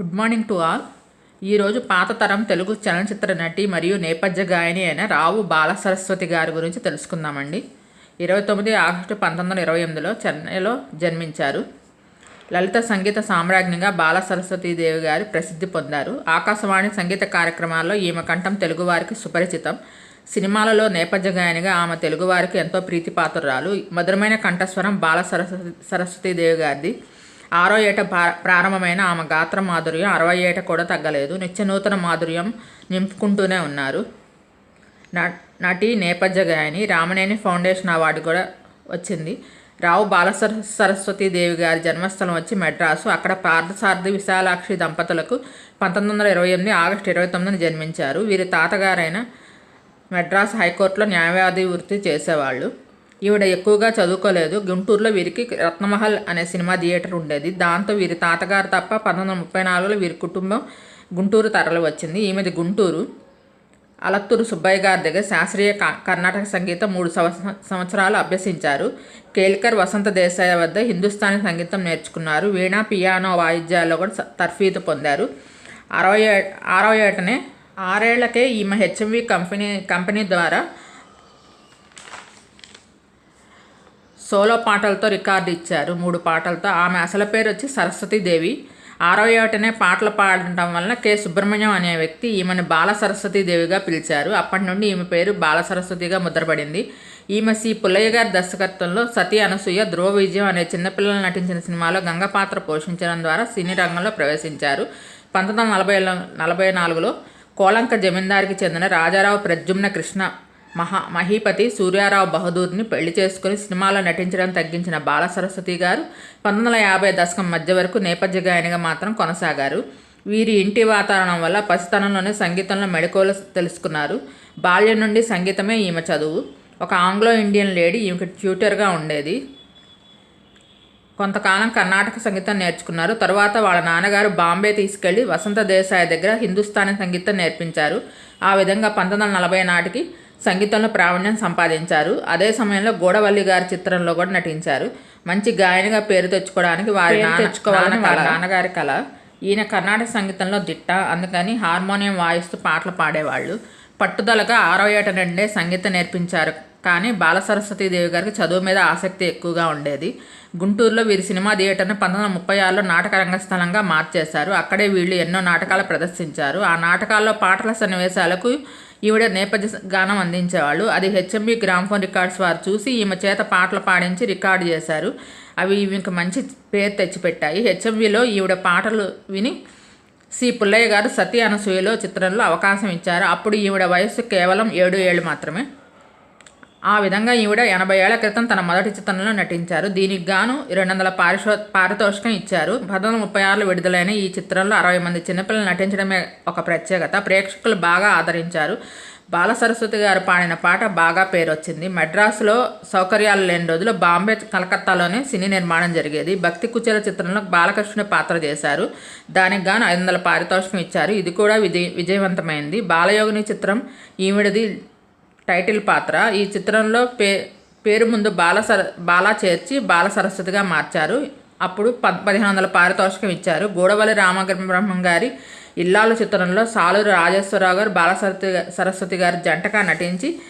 Good morning to all ఈరోజు పాత తరం తెలుగు చలనచిత్ర నటి మరియు నేపథ్య గాయని అయిన రావు బాల సరస్వతి గారి గురించి తెలుసుకుందామండి. ఇరవై తొమ్మిది ఆగస్టు పంతొమ్మిది వందల ఇరవై ఎనిమిదిలో చెన్నైలో జన్మించారు. లలిత సంగీత సామ్రాజ్ఞిగా బాల సరస్వతీదేవి గారు ప్రసిద్ధి పొందారు. ఆకాశవాణి సంగీత కార్యక్రమాల్లో ఈమె కంఠం తెలుగువారికి సుపరిచితం. సినిమాలలో నేపథ్య గాయనిగా ఆమె తెలుగువారికి ఎంతో ప్రీతిపాత్రురాలు. మధురమైన కంఠస్వరం బాల సరస్వతి సరస్వతీదేవి గారిది. ఆరో ఏట ప్రారంభమైన ఆమె గాత్ర మాధుర్యం అరవై ఏట కూడా తగ్గలేదు. నిత్య నూతన మాధుర్యం నింపుకుంటూనే ఉన్నారు. న- నటి నేపథ్య గాయని రామనేని ఫౌండేషన్ అవార్డు కూడా వచ్చింది. రావు బాల సరస్వతి దేవి గారి జన్మస్థలం వచ్చి మెడ్రాసు. అక్కడ పార్థసారథి విశాలాక్షి దంపతులకు పంతొమ్మిది వందల ఇరవై ఎనిమిది ఆగస్టు ఇరవై తొమ్మిదిన జన్మించారు. వీరి తాతగారైన మెడ్రాస్ హైకోర్టులో న్యాయవాది వృత్తి చేసేవాళ్ళు. ఈవిడ ఎక్కువగా చదువుకోలేదు. గుంటూరులో వీరికి రత్నమహల్ అనే సినిమా థియేటర్ ఉండేది. దాంతో వీరి తాతగారు తప్ప పంతొమ్మిది వందల ముప్పై నాలుగులో వీరి కుటుంబం గుంటూరు తరలి వచ్చింది. ఈమెది గుంటూరు. అలత్తూరు సుబ్బయ్య గారి దగ్గర శాస్త్రీయ క- కర్ణాటక సంగీతం మూడు సంవత్సరాలు అభ్యసించారు. కేల్కర్ వసంత దేశాయ వద్ద హిందుస్థానీ సంగీతం నేర్చుకున్నారు. వీణా పియానో వాయిద్యాల్లో కూడా తర్ఫీదు పొందారు. అరవై ఏ ఆరవ ఏటనే ఆరేళ్ళకే ఈమె హెచ్ఎంవి కంపెనీ కంపెనీ ద్వారా సోలో పాటలతో రికార్డు ఇచ్చారు. మూడు పాటలతో ఆమె అసలు పేరు వచ్చి సరస్వతీదేవి ఆరో ఏటనే పాటలు పాడటం వలన కె. సుబ్రహ్మణ్యం అనే వ్యక్తి ఈమెను బాల సరస్వతీదేవిగా పిలిచారు. అప్పటి నుండి ఈమె పేరు బాల సరస్వతిగా ముద్రపడింది. ఈమె సి. పుల్లయ్య గారి దర్శకత్వంలో సతీ అనసూయ ధ్రువ విజయం అనే చిన్నపిల్లలు నటించిన సినిమాలో గంగ పాత్ర పోషించడం ద్వారా సినీ రంగంలో ప్రవేశించారు. పంతొమ్మిది వందల నలభై నలభై నాలుగులో కోలంక జమీందారికి చెందిన రాజారావు ప్రద్యుమ్న కృష్ణ మహా మహీపతి సూర్యారావు బహదూర్ని పెళ్ళి చేసుకుని సినిమాలో నటించడం తగ్గించిన బాల సరస్వతి గారు పంతొమ్మిది వందల యాభై దశకం మధ్య వరకు నేపథ్య గాయనిగా మాత్రం కొనసాగారు. వీరి ఇంటి వాతావరణం వల్ల పసితనంలోనే సంగీతంలో మెళకువలు తెలుసుకున్నారు. బాల్యం నుండి సంగీతమే ఈమె చదువు. ఒక ఆంగ్లో ఇండియన్ లేడీ ఈమెకి ట్యూటర్గా ఉండేది. కొంతకాలం కర్ణాటక సంగీతం నేర్చుకున్నారు. తర్వాత వాళ్ళ నాన్నగారు బాంబే తీసుకెళ్ళి వసంత దేశాయ్ దగ్గర హిందుస్థానీ సంగీతం నేర్పించారు. ఆ విధంగా పంతొమ్మిది వందల నలభై నాటికి సంగీతంలో ప్రావీణ్యం సంపాదించారు. అదే సమయంలో గోడవల్లి గారి చిత్రంలో కూడా నటించారు. మంచి గాయనిగా పేరు తెచ్చుకోవడానికి వారి తెచ్చుకోవాలని వాళ్ళ నాన్నగారి కళ ఈయన కర్ణాటక సంగీతంలో దిట్ట. అందుకని హార్మోనియం వాయిస్తూ పాటలు పాడేవాళ్ళు. పట్టుదలగా ఆరో ఏట నుండే సంగీతం నేర్పించారు. కానీ బాల సరస్వతీదేవి గారికి చదువు మీద ఆసక్తి ఎక్కువగా ఉండేది. గుంటూరులో వీరి సినిమా థియేటర్ను పంతొమ్మిది వందల ముప్పై ఆరులో నాటక రంగస్థలంగా మార్చేశారు. అక్కడే వీళ్ళు ఎన్నో నాటకాలు ప్రదర్శించారు. ఆ నాటకాల్లో పాటల సన్నివేశాలకు ఈవిడ నేపథ్య గానం అందించేవాళ్ళు. అది హెచ్ఎంబి గ్రామ్ఫోన్ రికార్డ్స్ వారు చూసి ఈమె చేత పాటలు పాడించి రికార్డు చేశారు. అవి ఈమెకు మంచి పేరు తెచ్చిపెట్టాయి. హెచ్ఎంవిలో ఈవిడ పాటలు విని సి. పుల్లయ్య గారు సతీ అనసూయలో చిత్రంలో అవకాశం ఇచ్చారు. అప్పుడు ఈవిడ వయస్సు కేవలం ఏడు ఏళ్ళు మాత్రమే. ఆ విధంగా ఈవిడ ఎనభై ఏళ్ళ క్రితం తన మొదటి చిత్రంలో నటించారు. దీనికి గాను రెండు వందల పారిశో పారితోషికం ఇచ్చారు. పంతొమ్మిది ముప్పై ఆరులో విడుదలైన ఈ చిత్రంలో అరవై మంది చిన్నపిల్లలు నటించడమే ఒక ప్రత్యేకత. ప్రేక్షకులు బాగా ఆదరించారు. బాల సరస్వతి గారు పాడిన పాట బాగా పేరు వచ్చింది మెడ్రాస్లో సౌకర్యాలు లేని రోజులు బాంబే కలకత్తాలోనే సినీ నిర్మాణం జరిగేది. భక్తి కుచేల చిత్రంలో బాలకృష్ణ పాత్ర చేశారు. దానికి గాను ఐదు వందల పారితోషికం ఇచ్చారు. ఇది కూడా విజయ విజయవంతమైంది. బాలయోగిని చిత్రం ఈవిడది టైటిల్ పాత్ర. ఈ చిత్రంలో పే పేరు ముందు బాల సర బాలా చేర్చి బాల సరస్వతిగా మార్చారు. అప్పుడు పద్ పదిహేను వందల పారితోషికం ఇచ్చారు. గూడవల్లి రామబ్రహ్మం గారి ఇల్లాలు చిత్రంలో సాలూరు రాజేశ్వరరావు గారు బాల సరస్వతి సరస్వతి గారి జంటగా నటించి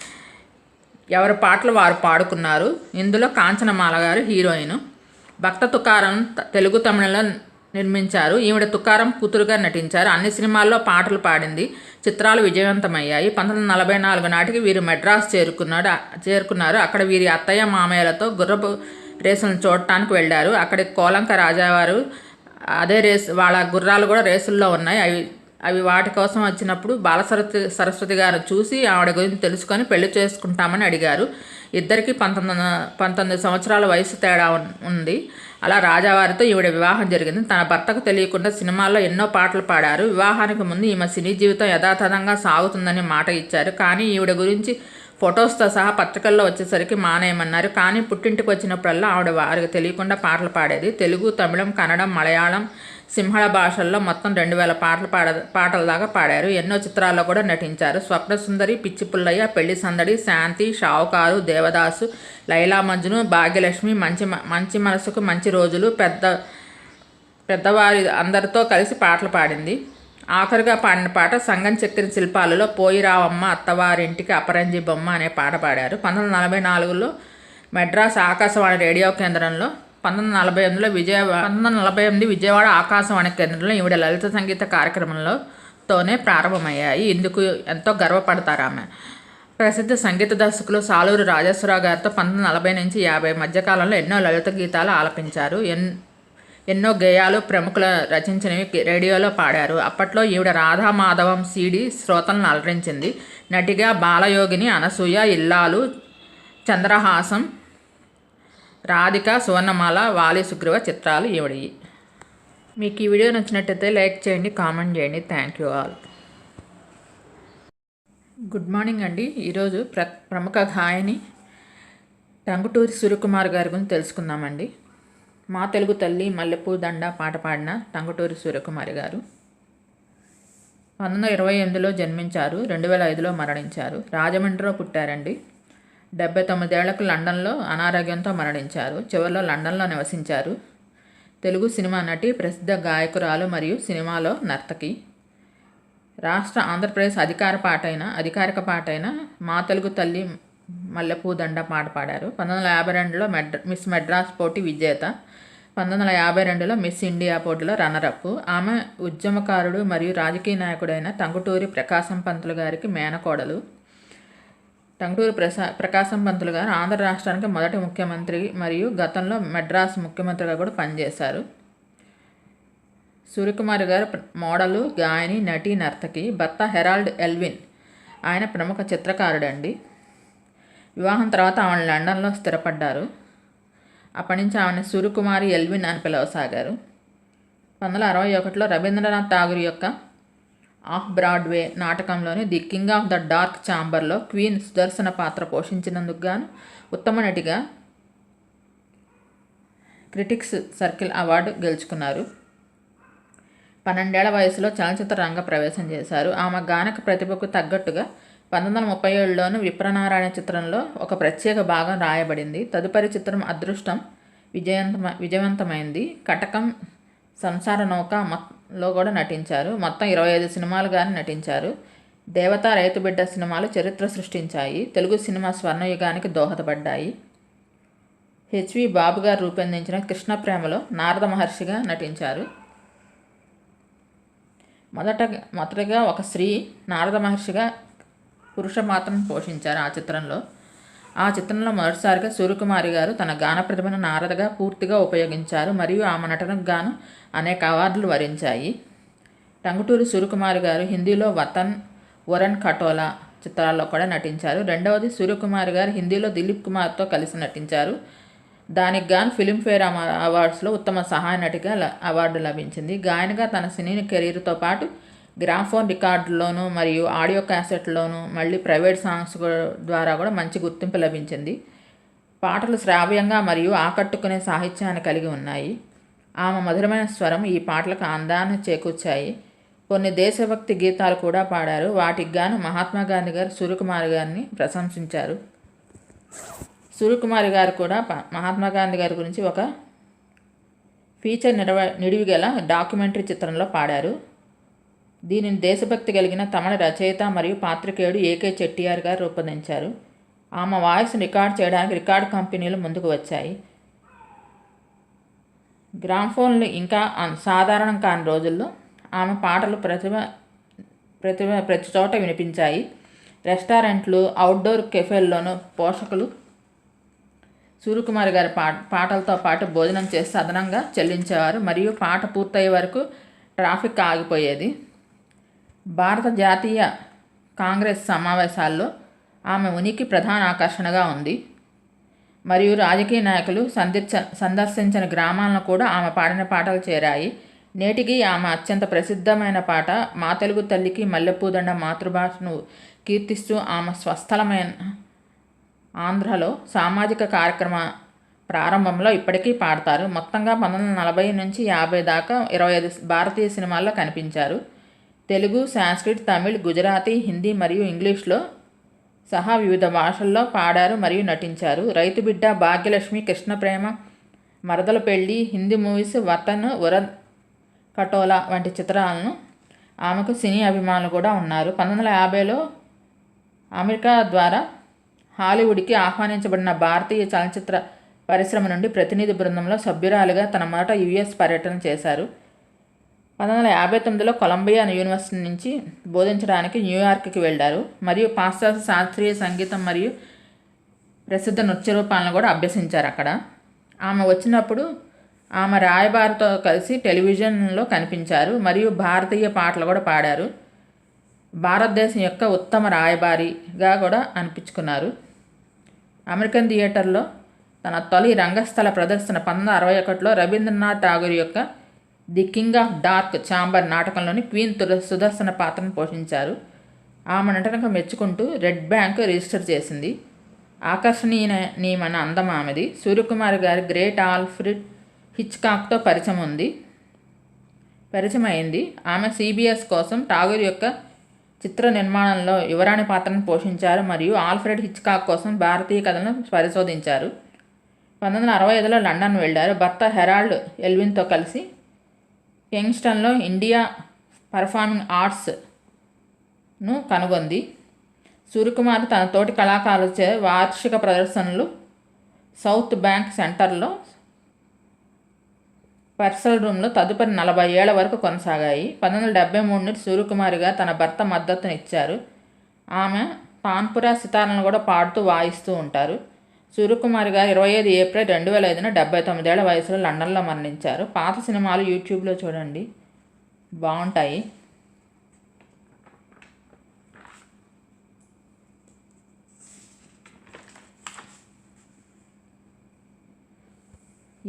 ఎవరి పాటలు వారు పాడుకున్నారు. ఇందులో కాంచనమాల గారు హీరోయిన్. భక్త తుకారం తెలుగు తమిళంలో నిర్మించారు. ఈవిడ తుకారం కూతురుగా నటించారు. అన్ని సినిమాల్లో పాటలు పాడింది. చిత్రాలు విజయవంతమయ్యాయి. పంతొమ్మిది వందల నలభై నాలుగు నాటికి వీరు మెడ్రాస్ చేరుకున్నాడు. చేరుకున్నారు. అక్కడ వీరి అత్తయ్య మామయ్యలతో గుర్రపు రేసులను చూడటానికి వెళ్ళారు. అక్కడ కోలంక రాజావారు అదే రేసు వాళ్ళ గుర్రాలు కూడా రేసుల్లో ఉన్నాయి. అవి అవి వాటి కోసం వచ్చినప్పుడు బాలసరస్వతి సరస్వతి గారు చూసి ఆవిడ గురించి తెలుసుకొని పెళ్ళి చేసుకుంటామని అడిగారు. ఇద్దరికి పంతొమ్మిది వందల- పంతొమ్మిది సంవత్సరాల వయసు తేడా ఉంది. అలా రాజావారితో ఈవిడ వివాహం జరిగింది. తన భర్తకు తెలియకుండా సినిమాల్లో ఎన్నో పాటలు పాడారు. వివాహానికి ముందు ఈమె సినీ జీవితం యథాతథంగా సాగుతుందని మాట ఇచ్చారు. కానీ ఈవిడ గురించి ఫొటోస్తో సహా పత్రికల్లో వచ్చేసరికి మానేయమన్నారు. కానీ పుట్టింటికి వచ్చినప్పుడల్లా ఆవిడ వారికి తెలియకుండా పాటలు పాడేది. తెలుగు తమిళం కన్నడం మలయాళం సింహళ భాషల్లో మొత్తం రెండు వేల పాటలు పాడ పాటల దాకా పాడారు. ఎన్నో చిత్రాల్లో కూడా నటించారు. స్వప్న సుందరి పిచ్చి పుల్లయ్య పెళ్ళి సందడి శాంతి షావుకారు దేవదాసు లైలా మజ్ను భాగ్యలక్ష్మి మంచి మంచి మనసుకు మంచి రోజులు పెద్ద పెద్దవారి అందరితో కలిసి పాటలు పాడింది. ఆఖరుగా పాడిన పాట సంగం చక్కెర శిల్పాలలో పోయి రావమ్మ అత్తవారింటికి అపరంజి బొమ్మ అనే పాట పాడారు. పంతొమ్మిది నలభై నాలుగులో మెడ్రాస్ ఆకాశవాణి రేడియో కేంద్రంలో పంతొమ్మిది నలభై ఎనిమిదిలో విజయవాడ పంతొమ్మిది నలభై ఎనిమిది విజయవాడ ఆకాశవాణి కేంద్రంలో ఈవిడ లలిత సంగీత కార్యక్రమంలో తోనే ప్రారంభమయ్యాయి. ఇందుకు ఎంతో గర్వపడతారు ఆమె ప్రసిద్ధ సంగీత దర్శకులు సాలూరు రాజేశ్వరరావు గారితో పంతొమ్మిది నలభై నుంచి యాభై మధ్యకాలంలో ఎన్నో లలిత గీతాలు ఆలపించారు. ఎన్ ఎన్నో గేయాలు ప్రముఖుల రచించినవి రేడియోలో పాడారు. అప్పట్లో ఈవిడ రాధా మాధవం సీడీ శ్రోతలను అలరించింది. నటిగా బాలయోగిని అనసూయ ఇల్లాలు చంద్రహాసం రాధిక సువర్ణమాల వాలి సుగ్రీవ చిత్రాలు ఈవిడి మీకు ఈ వీడియో నచ్చినట్టయితే లైక్ చేయండి కామెంట్ చేయండి. Thank you all good morning అండి. ఈరోజు ప్ర ప్రముఖ గాయని టంగుటూరి సూర్యకుమార్ గారి గురించి తెలుసుకుందామండి. మా తెలుగు తల్లి మల్లెపూ దండ పాట పాడిన టంగుటూరి సూర్యకుమారి గారు పంతొమ్మిది వందల ఇరవై ఎనిమిదిలో జన్మించారు రెండు వేల ఐదులో మరణించారు. రాజమండ్రిలో పుట్టారండి. డెబ్బై తొమ్మిదేళ్ళకు లండన్లో అనారోగ్యంతో మరణించారు. చివరిలో లండన్లో నివసించారు. తెలుగు సినిమా నటి ప్రసిద్ధ గాయకురాలు మరియు సినిమాలో నర్తకి. రాష్ట్ర ఆంధ్రప్రదేశ్ అధికార పాటైన అధికారిక పాటైన మా తెలుగు తల్లి మల్లెపూ దండ పాట పాడారు. పంతొమ్మిది వందల యాభై రెండులో మెడ్ర మిస్ మెడ్రాస్ పోటీ విజేత. పంతొమ్మిది వందల యాభై రెండులో మిస్ ఇండియా పోటీలో రన్నరప్ ఆమె ఉద్యమకారుడు మరియు రాజకీయ నాయకుడైన టంగుటూరి ప్రకాశం పంతులు గారికి మేనకోడలు. టంగుటూరు ప్రసా ప్రకాశం పంతులు గారు ఆంధ్ర రాష్ట్రానికి మొదటి ముఖ్యమంత్రి మరియు గతంలో మెడ్రాస్ ముఖ్యమంత్రిగా కూడా పనిచేశారు. సూర్యకుమారి గారు మోడలు గాయని నటి నర్తకి భర్త హెరాల్డ్ ఎల్విన్. ఆయన ప్రముఖ చిత్రకారుడండి. వివాహం తర్వాత ఆమె లండన్లో స్థిరపడ్డారు. అప్పటి నుంచి ఆమెను సూర్యకుమారి ఎల్విన్ అని పిలవసాగారు. పంతొమ్మిది వందల అరవై ఒకటిలో రవీంద్రనాథ్ ఠాగూర్ యొక్క of Broadway నాటకంలోని the king of the dark ఛాంబర్లో క్వీన్ సుదర్శన పాత్ర పోషించినందుకు గాను ఉత్తమ నటిగా క్రిటిక్స్ సర్కిల్ అవార్డు గెలుచుకున్నారు. పన్నెండేళ్ళ వయసులో చలనచిత్ర రంగ ప్రవేశం చేశారు. ఆమె గానక ప్రతిభకు తగ్గట్టుగా పంతొమ్మిది వందల ముప్పై ఏడులోను విప్రనారాయణ చిత్రంలో ఒక ప్రత్యేక భాగం రాయబడింది. తదుపరి చిత్రం అదృష్టం విజయంతమ విజయవంతమైంది. కటకం సంసార నౌక లో కూడా నటించారు. మొత్తం ఇరవై ఐదు సినిమాలు కానీ నటించారు. దేవత రైతు బిడ్డ సినిమాలు చరిత్ర సృష్టించాయి. తెలుగు సినిమా స్వర్ణయుగానికి దోహదపడ్డాయి. హెచ్వి బాబు గారు రూపొందించిన కృష్ణ ప్రేమలో నారద మహర్షిగా నటించారు. మొదట మొదటగా ఒక స్త్రీ నారద మహర్షిగా పురుష పాత్రను పోషించారు ఆ చిత్రంలో. ఆ చిత్రంలో మొదటిసారిగా సూర్యకుమారి గారు తన గాన ప్రతిభను నారదగా పూర్తిగా ఉపయోగించారు మరియు ఆమె నటనకు గాను అనేక అవార్డులు వరించాయి. టంగుటూరి సూర్యకుమారి గారు హిందీలో వతన్ వరన్ కటోలా చిత్రాల్లో కూడా నటించారు. రెండవది సూర్యకుమారి గారు హిందీలో దిలీప్ కుమార్తో కలిసి నటించారు. దానికి గాను ఫిలింఫేర్ అవార్డ్స్లో ఉత్తమ సహాయ నటిగా అవార్డు లభించింది. గాయనిగా తన సినీ కెరీర్తో పాటు గ్రాఫోన్ రికార్డులోను మరియు ఆడియో క్యాసెట్లోనూ మళ్ళీ ప్రైవేట్ సాంగ్స్ ద్వారా కూడా మంచి గుర్తింపు లభించింది. పాటలు శ్రావ్యంగా మరియు ఆకట్టుకునే సాహిత్యాన్ని కలిగి ఉన్నాయి. ఆమె మధురమైన స్వరం ఈ పాటలకు అందాన్ని చేకూర్చాయి. కొన్ని దేశభక్తి గీతాలు కూడా పాడారు. వాటికి గాను మహాత్మా గాంధీ గారు సూర్యకుమార్ గారిని ప్రశంసించారు. సూర్యకుమారి గారు కూడా మహాత్మా గాంధీ గారి గురించి ఒక ఫీచర్ నిడవ నిడివిగల డాక్యుమెంటరీ చిత్రంలో పాడారు. దీనిని దేశభక్తి కలిగిన తమిళ రచయిత మరియు పాత్రికేయుడు ఏకే చెట్టియార్ గారు రూపొందించారు. ఆమె వాయిస్ రికార్డ్ చేయడానికి రికార్డ్ కంపెనీలు ముందుకు వచ్చాయి. గ్రామ్ఫోన్లు ఇంకా సాధారణం కాని రోజుల్లో ఆమె పాటలు ప్రతిభ ప్రతిభ ప్రతి చోట వినిపించాయి. రెస్టారెంట్లు అవుట్డోర్ కెఫేల్లోనూ పోషకులు సూర్యకుమారి గారి పా పాటలతో పాటు భోజనం చేసి అదనంగా చెల్లించేవారు. మరియు పాట పూర్తయ్యే వరకు ట్రాఫిక్ ఆగిపోయేది. భారత జాతీయ కాంగ్రెస్ సమావేశాల్లో ఆమె ఉనికి ప్రధాన ఆకర్షణగా ఉంది. మరియు రాజకీయ నాయకులు సందర్శ సందర్శించిన గ్రామాలను కూడా ఆమె పాడిన పాటలు చేరాయి. నేటికి ఆమె అత్యంత ప్రసిద్ధమైన పాట మా తెలుగు తల్లికి మల్లెపూదండ మాతృభాషను కీర్తిస్తూ ఆమె స్వస్థలమైన ఆంధ్రలో సామాజిక కార్యక్రమ ప్రారంభంలో ఇప్పటికీ పాడతారు. మొత్తంగా పంతొమ్మిది వందల నలభై నుంచి యాభై దాకా ఇరవై ఐదు భారతీయ సినిమాల్లో కనిపించారు. తెలుగు సాంస్క్రిట్ తమిళ్ గుజరాతీ హిందీ మరియు ఇంగ్లీష్లో సహా వివిధ భాషల్లో పాడారు మరియు నటించారు. రైతు బిడ్డ భాగ్యలక్ష్మి కృష్ణ ప్రేమ మరదల పెళ్ళి హిందీ మూవీస్ వతన్ ఉర కటోలా వంటి చిత్రాలను ఆమెకు సినీ అభిమానులు కూడా ఉన్నారు. పంతొమ్మిది వందల యాభైలో అమెరికా ద్వారా హాలీవుడ్కి ఆహ్వానించబడిన భారతీయ చలనచిత్ర పరిశ్రమ నుండి ప్రతినిధి బృందంలో సభ్యురాలుగా తన మొదట యుఎస్ పర్యటన చేశారు. పంతొమ్మిది వందల యాభై తొమ్మిదిలో కొలంబియా యూనివర్సిటీ నుంచి బోధించడానికి న్యూయార్క్కి వెళ్ళారు. మరియు పాశ్చాత్య శాస్త్రీయ సంగీతం మరియు ప్రసిద్ధ నృత్య రూపాలను కూడా అభ్యసించారు అక్కడ. ఆమె వచ్చినప్పుడు ఆమె రాయబారితో కలిసి టెలివిజన్లో కనిపించారు మరియు భారతీయ పాటలు కూడా పాడారు. భారతదేశం యొక్క ఉత్తమ రాయబారిగా కూడా అనిపించుకున్నారు. అమెరికన్ థియేటర్లో తన తొలి రంగస్థల ప్రదర్శన పంతొమ్మిది అరవై ఒకటిలో రవీంద్రనాథ్ ఠాగూర్ యొక్క the king of dark chamber నాటకంలోని queen తుర సుదర్శన పాత్రను పోషించారు. ఆమె నటనకు మెచ్చుకుంటూ రెడ్ బ్యాంక్ రిజిస్టర్ చేసింది. ఆకర్షణీయమైన అందం ఆమెది. సూర్యకుమార్ గారి గ్రేట్ ఆల్ఫ్రిడ్ హిచ్కాక్తో పరిచయం ఉంది. పరిచయం అయింది ఆమె సిబిఎస్ కోసం ఠాగూర్ యొక్క చిత్ర నిర్మాణంలో యువరాణి పాత్రను పోషించారు మరియు ఆల్ఫ్రెడ్ హిచ్కాక్ కోసం భారతీయ కథలను పరిశోధించారు. పంతొమ్మిది వందల అరవై ఐదులో లండన్ వెళ్ళారు. భర్త హెరాల్డ్ ఎల్విన్తో కలిసి యంగ్స్టన్లో ఇండియా పర్ఫార్మింగ్ ఆర్ట్స్ను కనుగొంది. సూర్యకుమార్ తన తోటి కళాకారులచే వార్షిక ప్రదర్శనలు సౌత్ బ్యాంక్ సెంటర్లో పర్సల్ రూమ్లో తదుపరి నలభై ఏళ్ళ వరకు కొనసాగాయి. పంతొమ్మిది వందల డెబ్బై మూడు నుండి తన భర్త మద్దతునిచ్చారు. ఆమె తాన్పురా సితారాలను కూడా పాడుతూ వాయిస్తూ ఉంటారు. సూర్యకుమారి గారు ఇరవై ఐదు ఏప్రిల్ రెండు వేల ఐదున డెబ్బై తొమ్మిదేళ్ళ వయసులో లండన్లో మరణించారు. పాత సినిమాలు యూట్యూబ్లో చూడండి. బాగుంటాయి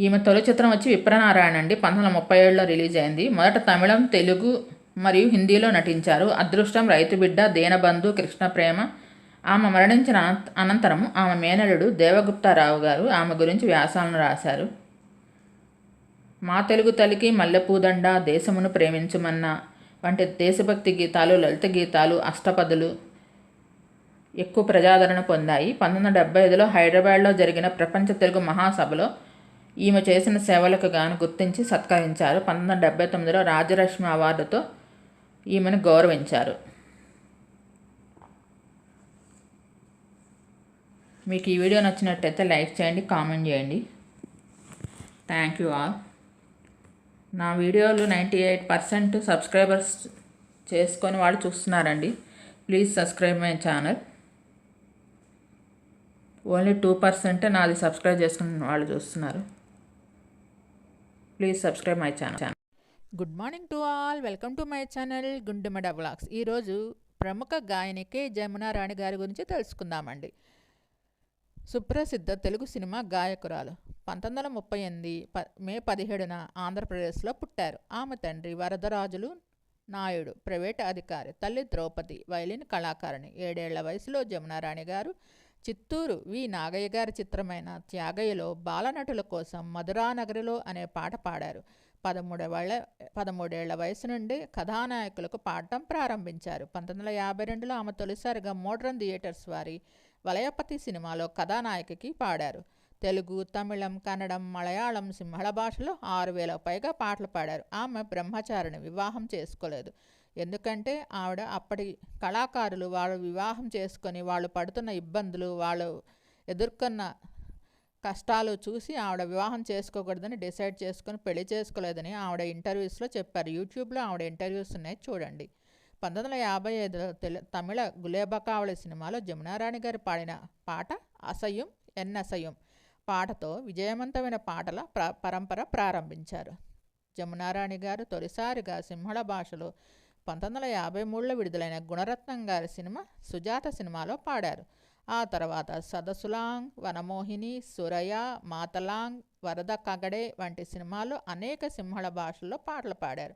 ఈమె తొలి చిత్రం వచ్చి విప్రనారాయణ అండి. పంతొమ్మిది వందల ముప్పై ఏడులో రిలీజ్ అయింది. మొదట తమిళం తెలుగు మరియు హిందీలో నటించారు. అదృష్టం రైతు బిడ్డ దీనబంధు కృష్ణ ప్రేమ ఆమె మరణించిన అనంతరం ఆమె మేనలుడు దేవగుప్తారావు గారు ఆమె గురించి వ్యాసాలను రాశారు. మా తెలుగు తల్లికి మల్లెపూదండ దేశమును ప్రేమించుమన్న వంటి దేశభక్తి గీతాలు లలిత గీతాలు అష్టపదులు ఎక్కువ ప్రజాదరణ పొందాయి. పంతొమ్మిది వందల డెబ్బై ఐదులో హైదరాబాద్లో జరిగిన ప్రపంచ తెలుగు మహాసభలో ఈమె చేసిన సేవలకు గాను గుర్తించి సత్కరించారు. పంతొమ్మిది వందల డెబ్బై తొమ్మిదిలో రాజరశ్మి అవార్డుతో ఈమెను గౌరవించారు. మీకు ఈ వీడియో నచ్చినట్టయితే లైక్ చేయండి కామెంట్ చేయండి. థ్యాంక్ యూ ఆల్ నా వీడియోలు నైంటీ ఎయిట్ పర్సెంట్ సబ్స్క్రైబర్స్ చేసుకొని వాళ్ళు చూస్తున్నారండి. Please subscribe my channel only two percent నాది సబ్స్క్రైబ్ చేసుకున్న వాళ్ళు చూస్తున్నారు. Please subscribe my channel good morning to all welcome to my channel Gundemada blogs ఈరోజు ప్రముఖ గాయని జమునారాణి గారి గురించి తెలుసుకుందామండి. సుప్రసిద్ధ తెలుగు సినిమా గాయకురాలు. పంతొమ్మిది వందల ముప్పై ఎనిమిది ప మే పదిహేడున ఆంధ్రప్రదేశ్లో పుట్టారు. ఆమె తండ్రి వరదరాజులు నాయుడు ప్రైవేట్ అధికారి తల్లి ద్రౌపది వైలిన్ కళాకారిణి ఏడేళ్ళ వయసులో జమునారాణి గారు చిత్తూరు వి నాగయ్య గారి చిత్రమైన త్యాగయ్యలో బాలనటుల కోసం మధురానగరిలో అనే పాట పాడారు. పదమూడేళ్ళ పదమూడేళ్ళ వయసు నుండి కథానాయకులకు పాడటం ప్రారంభించారు. పంతొమ్మిది వందల యాభై రెండులో ఆమె తొలిసారిగా మోడ్రన్ థియేటర్స్ వారి వలయపతి సినిమాలో కథానాయకకి పాడారు. తెలుగు తమిళం కన్నడం మలయాళం సింహళ భాషలో ఆరు వేల పైగా పాటలు పాడారు. ఆమె బ్రహ్మచారిని వివాహం చేసుకోలేదు. ఎందుకంటే ఆవిడ అప్పటి కళాకారులు వాళ్ళు వివాహం చేసుకొని వాళ్ళు పడుతున్న ఇబ్బందులు వాళ్ళు ఎదుర్కొన్న కష్టాలు చూసి ఆవిడ వివాహం చేసుకోకూడదని డిసైడ్ చేసుకొని పెళ్ళి చేసుకోలేదని ఆవిడ ఇంటర్వ్యూస్లో చెప్పారు. యూట్యూబ్లో ఆవిడ ఇంటర్వ్యూస్ ఉన్నాయి చూడండి. పంతొమ్మిది వందల యాభై ఐదులో తెలు తమిళ గులేబకావళి సినిమాలో జమునారాణి గారు పాడిన పాట అసయం ఎన్ అసయం పాటతో విజయవంతమైన పాటల ప్ర పరంపర ప్రారంభించారు. జమునారాణి గారు తొలిసారిగా సింహళ భాషలో పంతొమ్మిది వందల యాభై మూడులో విడుదలైన గుణరత్నం గారి సినిమా సుజాత సినిమాలో పాడారు. ఆ తర్వాత సదసులాంగ్ వనమోహిని సురయ మాతలాంగ్ వరద కగడే వంటి సినిమాల్లో అనేక సింహళ భాషల్లో పాటలు పాడారు.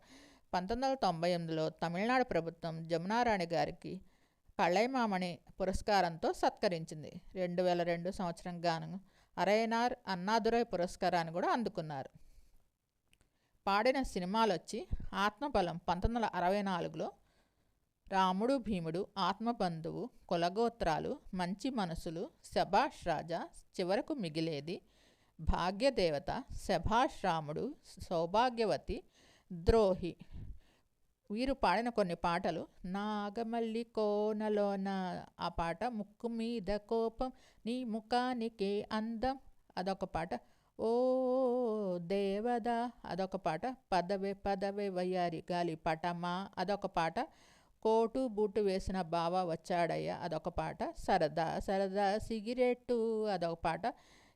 పంతొమ్మిది వందల తొంభై ఎనిమిదిలో తమిళనాడు ప్రభుత్వం జమునారాణి గారికి కళైమామణి పురస్కారంతో సత్కరించింది. రెండు వేల రెండు సంవత్సరం గాను అరయనార్ అన్నాదురై పురస్కారాన్ని కూడా అందుకున్నారు. పాడిన సినిమాలు వచ్చి ఆత్మబలం పంతొమ్మిది వందల అరవై నాలుగులో రాముడు భీముడు ఆత్మబంధువు కులగోత్రాలు మంచి మనసులు శభాష్ రాజా చివరకు మిగిలేది భాగ్యదేవత శభాష్ రాముడు సౌభాగ్యవతి ద్రోహి వీరు పాడిన కొన్ని పాటలు నాగమల్లి కోనలోన ఆ పాట ముక్కు మీద కోపం నీ ముఖానికి అందం అదొక పాట. ఓ దేవదా అదొక పాట. పదవే పదవే వయ్యారి గాలి పటమా అదొక పాట. కోటు బూటు వేసిన బావ వచ్చాడయ్య అదొక పాట. సరదా సరదా సిగిరెట్టు అదొక పాట.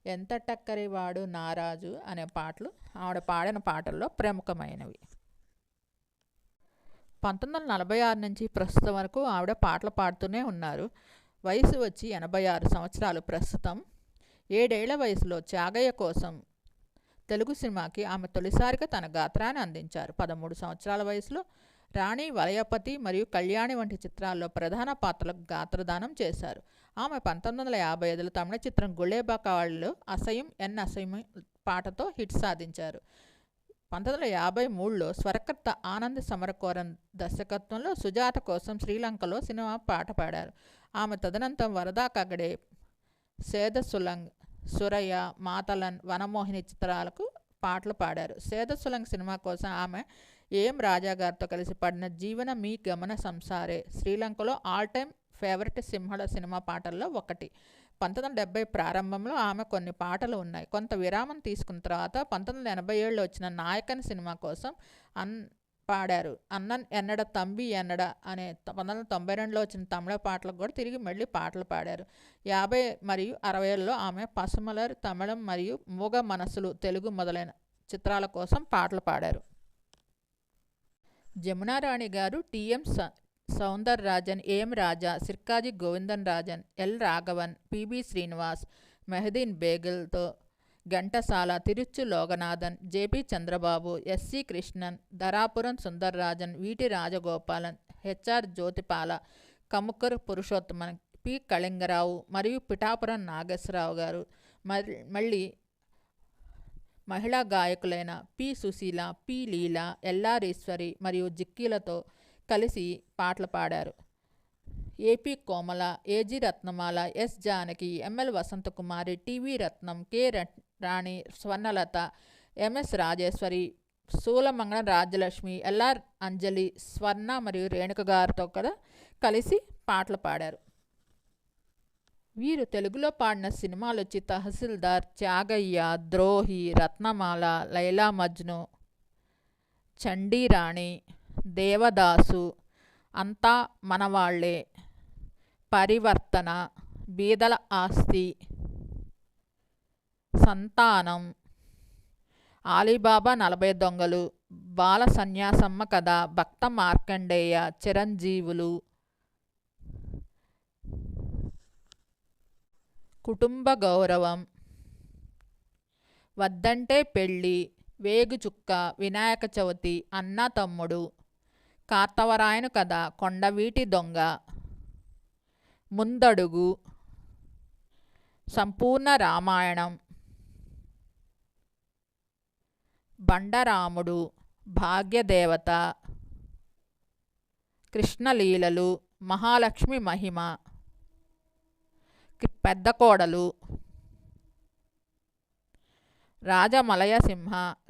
ఎంత టక్కరి వాడు నారాజు అనే పాటలు ఆవిడ పాడిన పాటల్లో ప్రముఖమైనవి. పంతొమ్మిది వందల నలభై ఆరు నుంచి ప్రస్తుతం వరకు ఆవిడ పాటలు పాడుతూనే ఉన్నారు. వయసు వచ్చి ఎనభై ఆరు సంవత్సరాలు ప్రస్తుతం. ఏడేళ్ళ వయసులో త్యాగయ్య కోసం తెలుగు సినిమాకి ఆమె తొలిసారిగా తన గాత్రాన్ని అందించారు. పదమూడు సంవత్సరాల వయసులో రాణి వలయపతి మరియు కళ్యాణి వంటి చిత్రాల్లో ప్రధాన పాత్రలకు గాత్రదానం చేశారు. ఆమె పంతొమ్మిది వందల యాభై ఐదులో తమిళ చిత్రం గుళేబాకావాళ్ళలో అసయం ఎన్ అసయం పాటతో హిట్ సాధించారు. పంతొమ్మిది వందల యాభై మూడులో స్వరకర్త ఆనంద్ సమరకోరన్ దర్శకత్వంలో సుజాత కోసం శ్రీలంకలో సినిమా పాట పాడారు. ఆమె తదనంతరం వరదా కగడే సేద సులంగ్ సురయ్య మాతలన్ వనమోహిని చిత్రాలకు పాటలు పాడారు. సేద సులంగ్ సినిమా కోసం ఆమె ఏం రాజా గారితో కలిసి పాడిన జీవన మీ గమన సంసారే శ్రీలంకలో all time favourite Sinhala cinema పాటల్లో ఒకటి. పంతొమ్మిది వందల డెబ్బై ప్రారంభంలో ఆమె కొన్ని పాటలు ఉన్నాయి. కొంత విరామం తీసుకున్న తర్వాత పంతొమ్మిది వందల ఎనభై ఏడులో వచ్చిన నాయకన్ సినిమా కోసం అన్ పాడారు. అన్నన్ ఎన్నడ తంబి ఎన్నడ అనే పంతొమ్మిది వందల తొంభై రెండులో వచ్చిన తమిళ పాటలకు కూడా తిరిగి మళ్ళీ పాటలు పాడారు. యాభై మరియు అరవైలో ఆమె పసుమలర్ తమిళం మరియు మూగ మనసులు తెలుగు మొదలైన చిత్రాల కోసం పాటలు పాడారు. జమునారాణి గారు టిఎం స Soundararajan A M Raja Sirkazhi Govindarajan L Raghavan PB Srinivas Mehdeen బేగల్తో Ghantasala Thiruchi Loganathan JP Chandrababu SC Krishnan Dharapuram Sundararajan VT Rajagopalan HR Jothipala Kamukara Purushothaman P Kalinga Rao మరియు పిఠాపురం నాగేశ్వరరావు గారు. మళ్ళీ మహిళా గాయకులైన పి సుశీల పి లీల ఎల్లారీశ్వరి మరియు జిక్కీలతో కలిసి పాటలు పాడారు. AP Komala AG Ratnamala S Janaki ML Vasanthakumari TV Rathnam K Rani Swarnalatha MS Rajeswari Soolamangalam Rajalakshmi LR Anjali Swarna మరియు రేణుక గారితో కూడా కలిసి పాటలు పాడారు. వీరు తెలుగులో పాడిన సినిమాలు వచ్చి తహసీల్దార్ త్యాగయ్య ద్రోహి రత్నమాల లైలా మజ్ను చండీరాణి దేవదాసు. అంతా మనవాళ్ళే. పరివర్తన బీదల ఆస్తి సంతానం. ఆలీబాబా నలభై దొంగలు. బాల సన్యాసమ్మ కథ భక్త మార్కండేయ చిరంజీవులు. కుటుంబ గౌరవం. వద్దంటే పెళ్ళి వేగుచుక్క వినాయక చవితి అన్న తమ్ముడు. కార్తవరాయను కథ కొండవీటి దొంగ. ముందడుగు. సంపూర్ణ రామాయణం. బండరాముడు భాగ్యదేవత. కృష్ణలీలలు మహాలక్ష్మి మహిమ. పెద్దకోడలు పెద్ద కోడలు.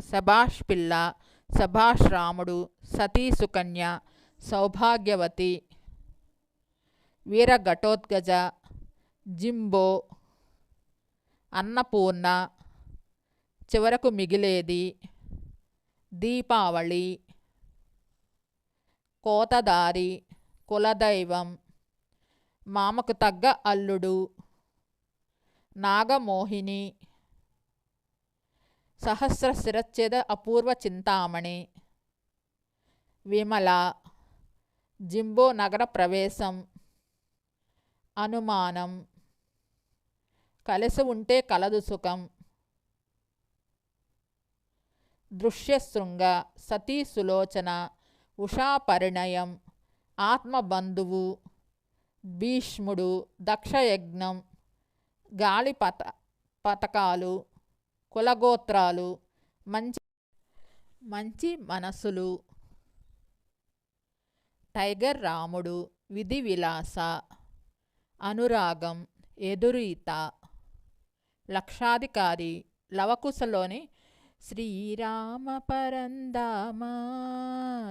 సభాష్ పిల్ల సభాష్ రాముడు సతీ సుకన్య సౌభాగ్యవతి వీరఘటోద్గజ జింబో అన్నపూర్ణ చివరకు మిగిలేది దీపావళి కోతదారి కులదైవం మామకు తగ్గ అల్లుడు నాగమోహిని సహస్ర శిరచ్ఛేద అపూర్వ చింతామణి విమల జింబో నగర ప్రవేశం అనుమానం కలిసి ఉంటే కలదు సుఖం దృశ్యశృంగ సతీ సులోచన ఉషా పరిణయం ఆత్మబంధువు భీష్ముడు దక్షయజ్ఞం గాలి పత పథకాలు కులగోత్రాలు మంచి మంచి మనసులు టైగర్ రాముడు విధి విలాస అనురాగం ఎదురీత లక్షాధికారి లవకుశలోని శ్రీరామ పరందామ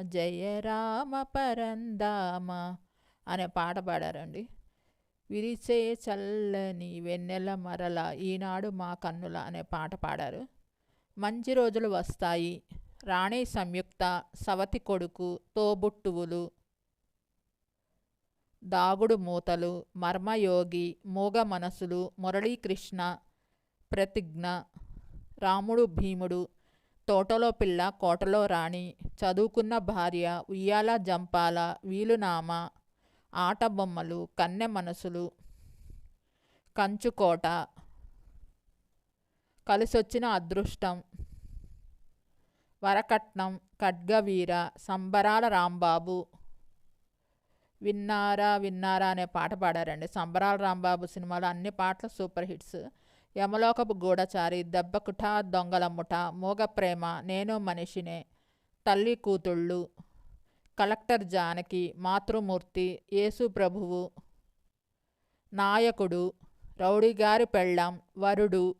జయ రామ పరందామ అనే పాట పాడారండి. విరిసే చల్లని వెన్నెల మరల ఈనాడు మా కన్నుల అనే పాట పాడారు. మంచి రోజులు వస్తాయి. రాణి సంయుక్త సవతి కొడుకు తోబుట్టువులు దాగుడు మూతలు మర్మయోగి మూగ మనసులు మురళీకృష్ణ ప్రతిజ్ఞ రాముడు భీముడు తోటలో పిల్ల కోటలో రాణి చదువుకున్న భార్య ఉయ్యాల జంపాల వీలునామ ఆట బొమ్మలు కన్నె మనసులు కంచుకోట కలిసొచ్చిన అదృష్టం వరకట్నం ఖడ్గవీర సంబరాల రాంబాబు విన్నారా విన్నారా అనే పాట పాడారండి. సంబరాల రాంబాబు సినిమాలో అన్ని పాటలు సూపర్ హిట్స్. యమలోకపు గూఢచారి దెబ్బకుట దొంగలమ్ముట మూగ ప్రేమ నేను మనిషినే తల్లి కూతుళ్ళు కలెక్టర్ జానకి మాతృమూర్తి యేసు ప్రభువు నాయకుడు రౌడీగారి పెళ్ళాం వరుడు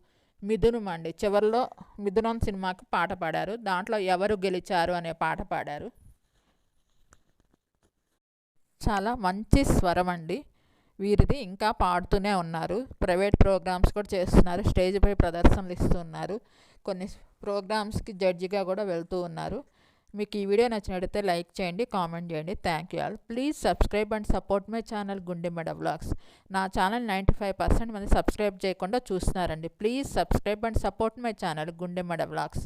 మిథునం అండి చివరిలో మిథునం సినిమాకి పాట పాడారు. దాంట్లో ఎవరు గెలిచారు అనే పాట పాడారు. చాలా మంచి స్వరం అండి. వీరిది ఇంకా పాడుతూనే ఉన్నారు. ప్రైవేట్ ప్రోగ్రామ్స్ కూడా చేస్తున్నారు. స్టేజ్పై ప్రదర్శనలు ఇస్తున్నారు. కొన్ని ప్రోగ్రామ్స్కి జడ్జిగా కూడా వెళ్తూ ఉన్నారు. మీకు ఈ వీడియో నచ్చినట్టయితే లైక్ చేయండి కామెంట్ చేయండి. Thank you all. Please subscribe and support my channel Gundemeda vlogs. నా ఛానల్ నైంటీ ఫైవ్ పర్సెంట్ మంది సబ్స్క్రైబ్ చేయకుండా చూస్తున్నారండి. Please subscribe and support my channel Gundemeda vlogs.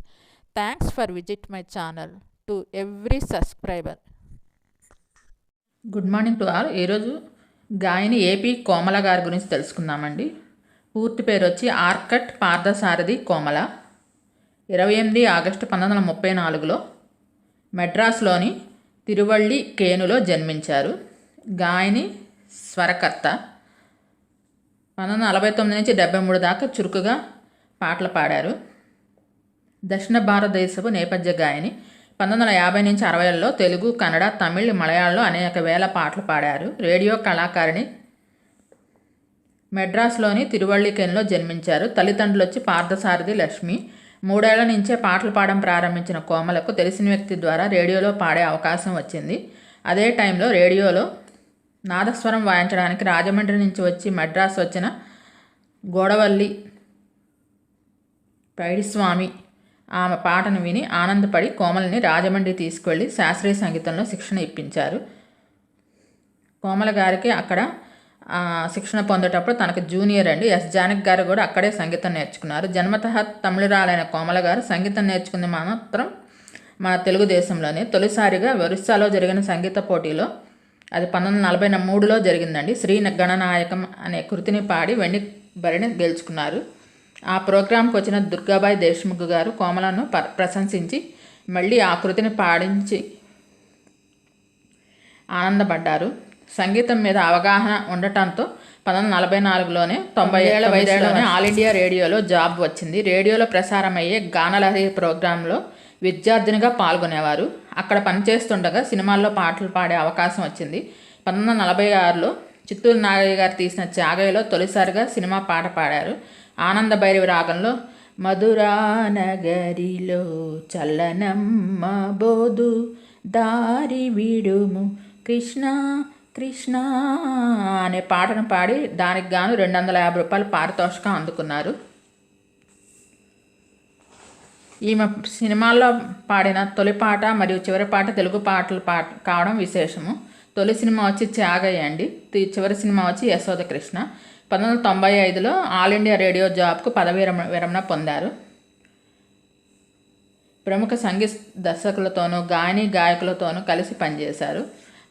Thanks for visit my channel to every subscriber. Good morning to all. ఈరోజు గాయని AP కోమల గారి గురించి తెలుసుకుందామండి. పూర్తి పేరు వచ్చి ఆర్కట్ పార్థసారథి కోమల. ఇరవై ఎనిమిది ఆగస్టు పంతొమ్మిది వందల ముప్పై నాలుగులో మెడ్రాస్లోని తిరువళ్ళి కేనులో జన్మించారు. గాయని స్వరకర్త. పంతొమ్మిది వందల నలభై తొమ్మిది నుంచి డెబ్బై మూడు దాకా చురుకుగా పాటలు పాడారు. దక్షిణ భారతదేశపు నేపథ్య గాయని పంతొమ్మిది వందల యాభై నుంచి అరవైలలో తెలుగు కన్నడ తమిళ్ మలయాళంలో అనేక వేల పాటలు పాడారు. రేడియో కళాకారిణి మెడ్రాస్లోని తిరువళ్ళికెన్లో జన్మించారు. తల్లిదండ్రులు వచ్చి పార్థసారథి లక్ష్మి. మూడేళ్ళ నుంచే పాటలు పాడడం ప్రారంభించిన కోమలకు తెలిసిన వ్యక్తి ద్వారా రేడియోలో పాడే అవకాశం వచ్చింది. అదే టైంలో రేడియోలో నాదస్వరం వాయించడానికి రాజమండ్రి నుంచి వచ్చి మెడ్రాస్ వచ్చిన గోడవల్లి పైడిస్వామి ఆమె పాటను విని ఆనందపడి కోమలని రాజమండ్రి తీసుకెళ్ళి శాస్త్రీయ సంగీతంలో శిక్షణ ఇప్పించారు. కోమల గారికి అక్కడ శిక్షణ పొందేటప్పుడు తనకు జూనియర్ అండి. ఎస్. జానక్ గారు కూడా అక్కడే సంగీతం నేర్చుకున్నారు. జన్మత తమిళరాలైన కోమల గారు సంగీతం నేర్చుకుంది మాత్రం మన తెలుగుదేశంలోనే. తొలిసారిగా ఒరిస్సాలో జరిగిన సంగీత పోటీలో అది పంతొమ్మిది నలభై మూడులో జరిగిందండి. శ్రీ గణనాయకం అనే కృతిని పాడి వెండి బరిని గెలుచుకున్నారు. ఆ ప్రోగ్రాంకి వచ్చిన దుర్గాబాయి దేశ్ముఖ్ గారు కోమలను ప ప్రశంసించి మళ్ళీ ఆ కృతిని పాడించి ఆనందపడ్డారు. సంగీతం మీద అవగాహన ఉండటంతో పంతొమ్మిది వందల నలభై నాలుగులోనే తొంభై ఏళ్ళ వయసులోనే ఆల్ ఇండియా రేడియోలో జాబ్ వచ్చింది. రేడియోలో ప్రసారమయ్యే గానలహరి ప్రోగ్రాంలో విద్యార్థినిగా పాల్గొనేవారు. అక్కడ పనిచేస్తుండగా సినిమాల్లో పాటలు పాడే అవకాశం వచ్చింది. పంతొమ్మిది వందల నలభై ఆరులో చిత్తూరు నాగయ్య గారు తీసిన త్యాగయ్యలో తొలిసారిగా సినిమా పాట పాడారు. ఆనంద భైరవి రాగంలో మధురానగరిలో చల్లనమ్మ బోధు దారి విడుము కృష్ణ కృష్ణ అనే పాటను పాడి దానికి గాను రెండు వందల యాభై రూపాయలు పారితోషికం అందుకున్నారు. ఈమె సినిమాల్లో పాడిన తొలి పాట మరియు చివరి పాట తెలుగు పాటలు పాట కావడం విశేషము. తొలి సినిమా వచ్చి త్యాగయ్య అండి. చివరి సినిమా వచ్చి యశోద కృష్ణ. పంతొమ్మిది వందల తొంభై ఐదులో ఆల్ ఇండియా రేడియో జాబ్కు పదవి విరమణ విరమణ పొందారు. ప్రముఖ సంగీత దర్శకులతోనూ గాయని గాయకులతోనూ కలిసి పనిచేశారు.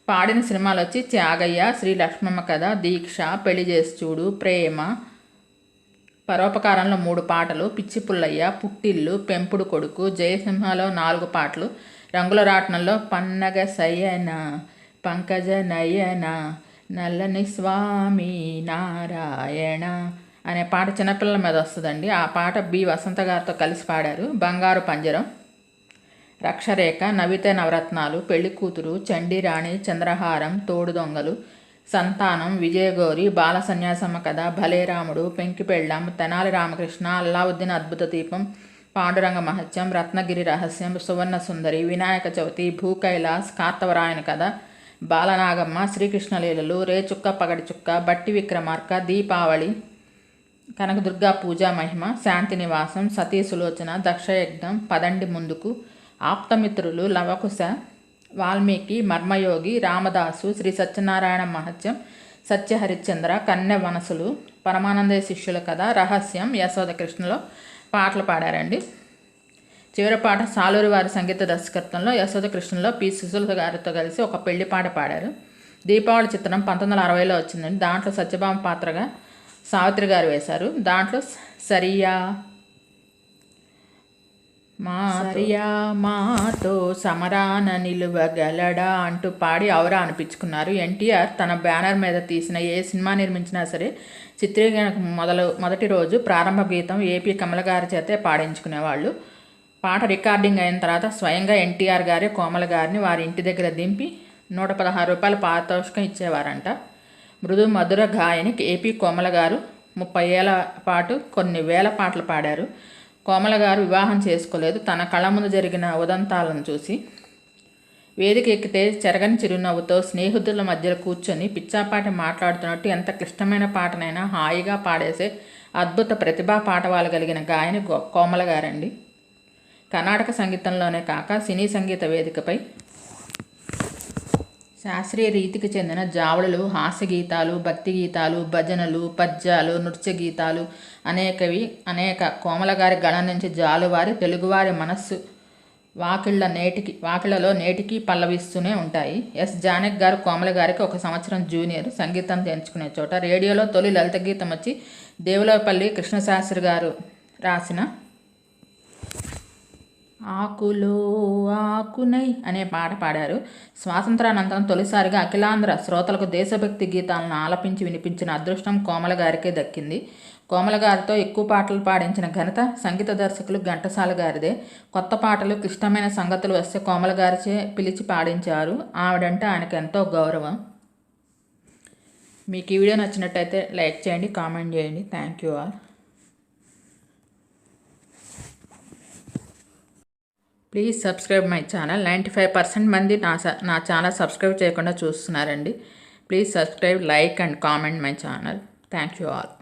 పాడిన సినిమాలు వచ్చి త్యాగయ్య శ్రీ లక్ష్మమ్మ కథ దీక్ష పెళ్ళి చేసి చూడు ప్రేమ పరోపకారంలో మూడు పాటలు పిచ్చి పుల్లయ్య పుట్టిల్లు పెంపుడు కొడుకు జయసింహలో నాలుగు పాటలు రంగుల రాట్నంలో పన్నగ సయ్యన పంకజ నయన నల్లని స్వామి నారాయణ అనే పాట చిన్నపిల్లల మీద వస్తుందండి. ఆ పాట బి వసంత గారితో కలిసి పాడారు. బంగారు పంజరం రక్షరేఖ నవిత నవరత్నాలు పెళ్ళి కూతురు చండీరాణి చంద్రహారం తోడు దొంగలు సంతానం విజయగౌరి బాల సన్యాసమ్మ కథ భలే రాముడు పెంకి పెళ్ళాం తెనాలి రామకృష్ణ అల్లావుద్దీన్ అద్భుత దీపం పాండురంగ మహత్యం రత్నగిరి రహస్యం సువర్ణ సుందరి వినాయక చవితి భూకైలాస్ కార్తవరాయన కథ బాలనాగమ్మ శ్రీకృష్ణలీలలు రేచుక్క పగడిచుక్క బట్టి విక్రమార్క దీపావళి కనకదుర్గా పూజా మహిమ శాంతి నివాసం సతీ సులోచన దక్షయజ్ఞం పదండి ముందుకు ఆప్తమిత్రులు లవకుశ వాల్మీకి మర్మయోగి రామదాసు శ్రీ సత్యనారాయణ మహత్యం సత్యహరిశ్చంద్ర కన్నె వనసులు పరమానంద శిష్యుల కథ రహస్యం యశోద కృష్ణలో పాటలు పాడారండి. చివరి పాట సాలూరి వారి సంగీత దర్శకత్వంలో యశోద కృష్ణలో పి. సుశులత గారితో కలిసి ఒక పెళ్ళి పాట పాడారు. దీపావళి చిత్రం పంతొమ్మిది వందల అరవైలో వచ్చిందండి దాంట్లో సత్యభామ పాత్రగా సావిత్రి గారు వేశారు. దాంట్లో సరియా మారియా మాతో సమరాన నిలువగలడా అంటూ పాడి ఔరా అనిపించుకున్నారు. ఎన్టీఆర్ తన బ్యానర్ మీద తీసిన ఏ సినిమా నిర్మించినా సరే చిత్రీకరణకు మొదలు మొదటి రోజు ప్రారంభ గీతం ఏపీ కమల గారి చేతే పాడించుకునేవాళ్ళు. పాట రికార్డింగ్ అయిన తర్వాత స్వయంగా ఎన్టీఆర్ గారే కోమల గారిని వారి ఇంటి దగ్గర దింపి నూట పదహారు రూపాయల పారితోషికం ఇచ్చేవారంట. మృదు మధుర గాయని ఏపీ కోమల గారు ముప్పై ఏళ్ళ పాటు కొన్ని వేల పాటలు పాడారు. కోమల గారు వివాహం చేసుకోలేదు. తన కళ్ళ ముందు జరిగిన ఉదంతాలను చూసి వేదిక ఎక్కితే చెరగని చిరునవ్వుతో స్నేహితుల మధ్యలో కూర్చొని పిచ్చాపాటి మాట్లాడుతున్నట్టు ఎంత క్లిష్టమైన పాటనైనా హాయిగా పాడేసే అద్భుత ప్రతిభా పాటవాలు కలిగిన గాయని కోమల గారండి. కర్ణాటక సంగీతంలోనే కాక సినీ సంగీత వేదికపై శాస్త్రీయ రీతికి చెందిన జావళులు హాస్య గీతాలు భక్తి గీతాలు భజనలు పద్యాలు నృత్య గీతాలు అనేకవి అనేక కోమల గారి గళం నుంచి జాలువారి తెలుగువారి మనస్సు వాకిళ్ళ నేటికి వాకిళ్ళలో నేటికి పల్లవిస్తూనే ఉంటాయి. ఎస్. జానక్ గారు కోమల గారికి ఒక సంవత్సరం జూనియర్ సంగీతం ఎంచుకునే చోట రేడియోలో తొలి లలిత గీతం వచ్చి దేవులపల్లి కృష్ణశాస్త్రి గారు రాసిన ఆకులో ఆకునై అనే పాట పాడారు. స్వాతంత్రానంతరం తొలిసారిగా అఖిలాంధ్ర శ్రోతలకు దేశభక్తి గీతాలను ఆలపించి వినిపించిన అదృష్టం కోమల గారికే దక్కింది. కోమల గారితో ఎక్కువ పాటలు పాడించిన ఘనత సంగీత దర్శకులు ఘంటసాల గారిదే. కొత్త పాటలు క్లిష్టమైన సంగతులు వస్తే కోమల గారిచే పిలిచి పాడించారు. ఆవిడంటే ఆయనకు ఎంతో గౌరవం. మీకు ఈ వీడియో నచ్చినట్టయితే లైక్ చేయండి కామెంట్ చేయండి. Thank you all. Please subscribe my channel ninety five percent మంది నా స- నా ఛానల్ సబ్స్క్రైబ్ చేయకుండా చూస్తున్నారండి. Please subscribe like and comment my channel thank you all